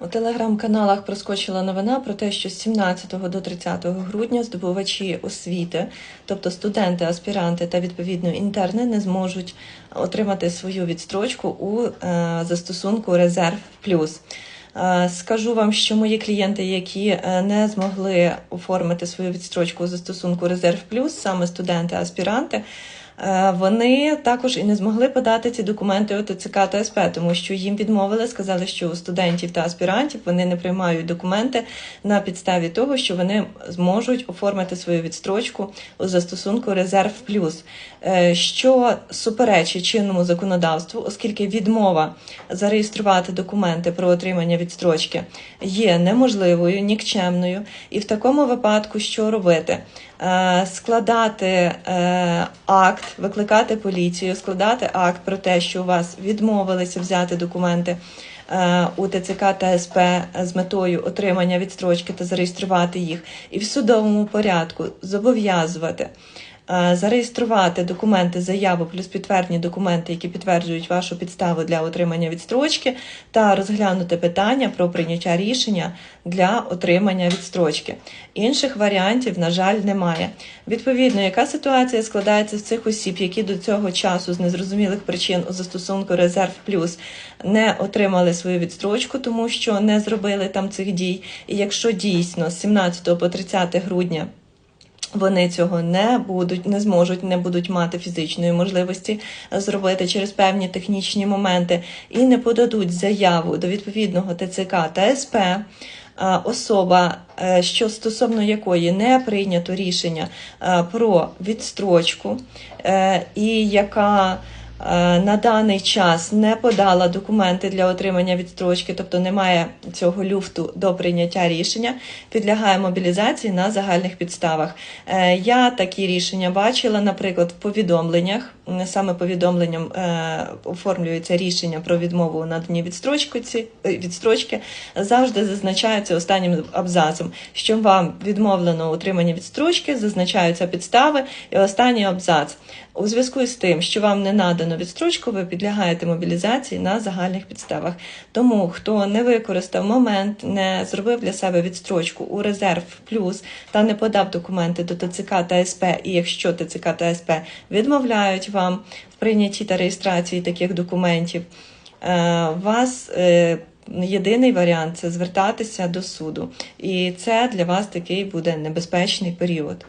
У телеграм-каналах проскочила новина про те, що з 17 до 30 грудня здобувачі освіти, тобто студенти, аспіранти та відповідно інтерни, не зможуть отримати свою відстрочку у е, застосунку Резерв Плюс. Е, Скажу вам, що мої клієнти, які е, не змогли оформити свою відстрочку у застосунку Резерв Плюс, саме студенти, аспіранти, е, вони також і не змогли подати ці документи у ТЦК та СП, тому що їм відмовили, сказали, що у студентів та аспірантів вони не приймають документи на підставі того, що вони зможуть оформити свою відстрочку у застосунку Резерв Плюс, е, що суперечить чинному законодавству, оскільки відмова зареєструвати документи про отримання відстрочки є неможливою, нікчемною, і в такому випадку що робити? Е, Складати е, акт, викликати поліцію, складати акт про те, що у вас відмовилися взяти документи е, у ТЦК та СП з метою отримання відстрочки та зареєструвати їх, і в судовому порядку зобов'язувати. Е, Зареєструвати документи, заяву плюс підтвердні документи, які підтверджують вашу підставу для отримання відстрочки, та розглянути питання про прийняття рішення для отримання відстрочки. Інших варіантів, на жаль, немає. Відповідно, яка ситуація складається в цих осіб, які до цього часу з незрозумілих причин у застосунку Резерв Плюс не отримали свою відстрочку, тому що не зробили там цих дій. І якщо дійсно з 17 по 30 грудня вони цього не будуть, не зможуть, не будуть мати фізичної можливості зробити через певні технічні моменти і не подадуть заяву до відповідного ТЦК та СП. Особа, е, що стосовно якої не прийнято рішення е, про відстрочку, е, і яка е, на даний час не подала документи для отримання відстрочки, тобто немає цього люфту до прийняття рішення, підлягає мобілізації на загальних підставах. Е, Я такі рішення бачила, наприклад, в повідомленнях. Саме повідомленням е, оформлюється рішення про відмову у наданні відстрочки, е, відстрочки. Завжди зазначається останнім абзацом, що вам відмовлено у отриманні відстрочки, зазначаються підстави і останній абзац. У зв'язку з тим, що вам не надано відстрочку, ви підлягаєте мобілізації на загальних підставах. Тому хто не використав момент, не зробив для себе відстрочку у резерв плюс та не подав документи до ТЦК та СП, і якщо ТЦК та СП відмовляють вам в прийнятті та реєстрації таких документів, е, вас е, єдиний варіант це звертатися до суду, і це для вас такий буде небезпечний період.